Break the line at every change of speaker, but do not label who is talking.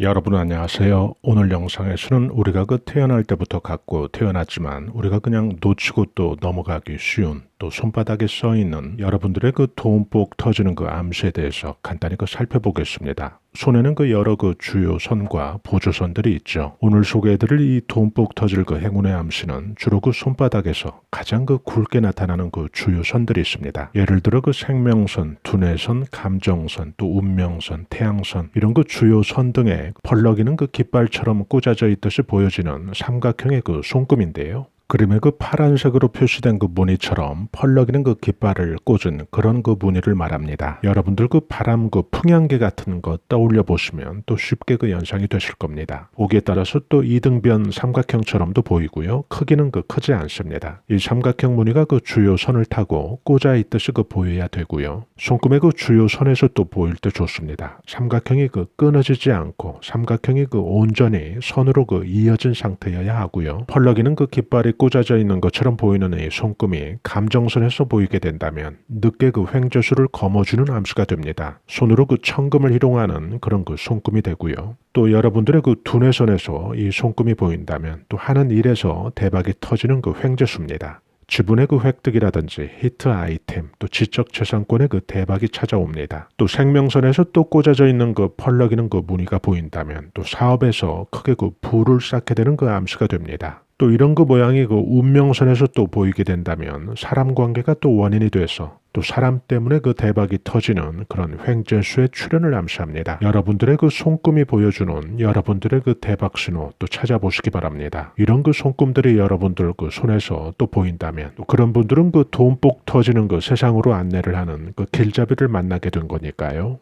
여러분 안녕하세요. 오늘 영상에서는 우리가 그 태어날 때부터 갖고 태어났지만 우리가 그냥 놓치고 또 넘어가기 쉬운 또 손바닥에 써 있는 여러분들의 그 돈복 터지는 그 암시에 대해서 간단히 그 살펴보겠습니다. 손에는 그 여러 그 주요 선과 보조선들이 있죠. 오늘 소개해드릴 이 돈복 터질 그 행운의 암시는 주로 그 손바닥에서 가장 그 굵게 나타나는 그 주요 선들이 있습니다. 예를 들어 그 생명선, 두뇌선, 감정선, 또 운명선, 태양선 이런 그 주요 선 등에 펄럭이는 그 깃발처럼 꽂아져 있듯이 보여지는 삼각형의 그 손금인데요. 그림에 그 파란색으로 표시된 그 무늬처럼 펄럭이는 그 깃발을 꽂은 그런 그 무늬를 말합니다. 여러분들 그 바람 그 풍향계 같은 거 떠올려 보시면 또 쉽게 그 연상이 되실 겁니다. 보기에 따라서 또 이등변 삼각형처럼도 보이고요. 크기는 그 크지 않습니다. 이 삼각형 무늬가 그 주요 선을 타고 꽂아 있듯이 그 보여야 되고요. 손금의 그 주요 선에서 또 보일 때 좋습니다. 삼각형이 그 끊어지지 않고 삼각형이 그 온전히 선으로 그 이어진 상태여야 하고요. 펄럭이는 그 깃발이 꽂아져 있는 것처럼 보이는 이 손금이 감정선에서 보이게 된다면 늦게 그 횡재수를 거머쥐는 암수가 됩니다. 손으로 그 천금을 희롱하는 그런 그 손금이 되고요. 또 여러분들의 그 두뇌선에서 이 손금이 보인다면 또 하는 일에서 대박이 터지는 그 횡재수입니다. 지분의 그 획득이라든지 히트 아이템, 또 지적 재산권의 그 대박이 찾아옵니다. 또 생명선에서 또 꽂아져 있는 그 펄럭이는 그 무늬가 보인다면 또 사업에서 크게 그 부를 쌓게 되는 그 암수가 됩니다. 또 이런 그 모양이 그 운명선에서 또 보이게 된다면 사람 관계가 또 원인이 돼서 또 사람 때문에 그 대박이 터지는 그런 횡재수의 출현을 암시합니다. 여러분들의 그 손금이 보여주는 여러분들의 그 대박 신호 또 찾아보시기 바랍니다. 이런 그 손금들이 여러분들 그 손에서 또 보인다면 또 그런 분들은 그 돈복 터지는 그 세상으로 안내를 하는 그 길잡이를 만나게 된 거니까요.